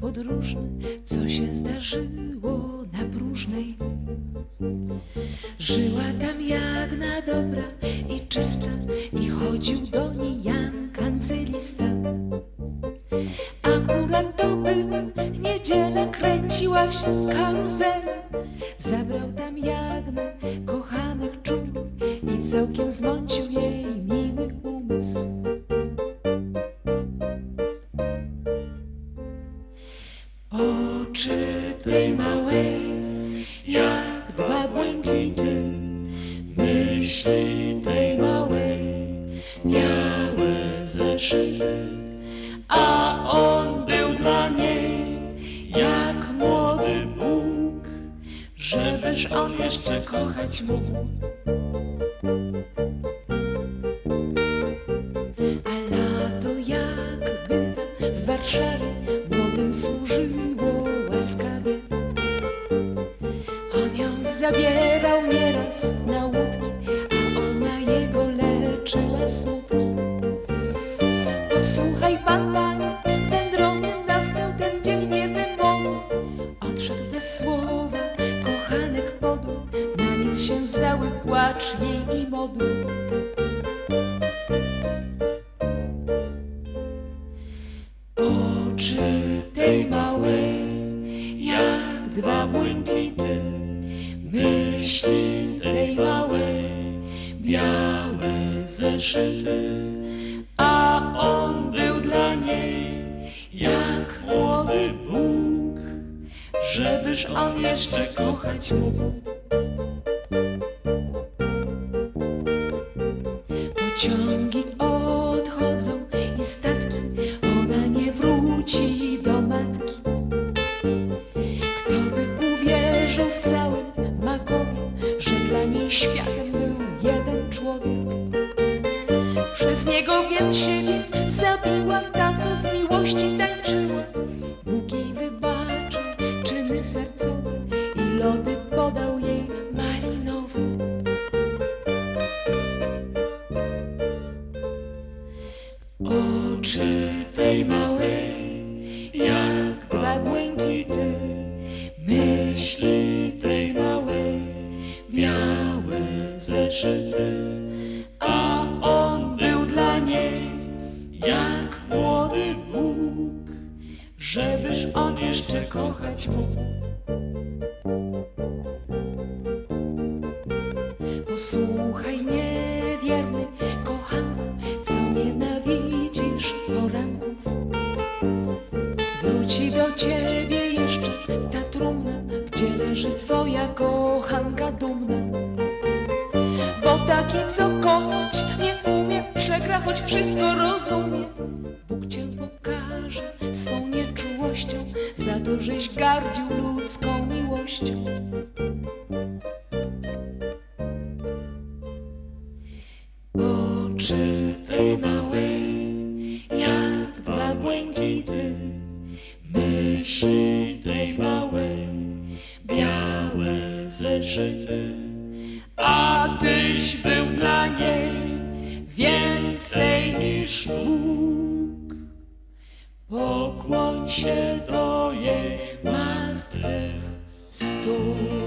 podróżny, co się zdarzyło na próżnej. Żyła tam Jagna dobra i czysta i chodził do niej Jan kancylista. Akurat to był niedzielę, kręciła się karuzela. Zabrał tam Jagna kochanych czuł i całkiem zmącił jej miły umysł. Oczy tej małej, jak dwa błękity, myśli tej małej, miałe zeszyty, a on był dla niej jak młody Bóg, żebyż on jeszcze kochać mógł. Zabierał nieraz na łódki, a ona jego leczyła smutki. Posłuchaj pan, panie, wędrownym nastał ten dzień niewymowy. Odszedł bez słowa, kochanek podł, na nic się zdały płacz jej i modły. Oczy tej małej, jak dwa błękity, myśli tej małej, białe zeszyty, a on był dla niej jak młody Bóg, żebyż on jeszcze kochać mógł. Pociągi odchodzą i statki, światem był jeden człowiek? Przez niego więc siebie zabiła ta, co z miłości tańczyła. Bóg jej wybaczył czyny sercowe i lody podał jej malinowe. Oczy tej małej, jak dwa błękity, myśli zeszyty, a on był dla niej jak młody Bóg, żebyż on jeszcze kochać mógł. Posłuchaj niewierny kochanku, co nienawidzisz poranków. Wróci do ciebie jeszcze ta trumna, gdzie leży twoja kochanka dumna. Taki, co kochać nie umie, przegra, choć wszystko rozumie. Bóg cię pokaże swą nieczułością, za to, żeś gardził ludzką miłością. Oczy tej małej, jak dwa błękity, myśli tej małej, białe zeszyty, a tyś Bóg. Pokłoń się do jej martwych stóp.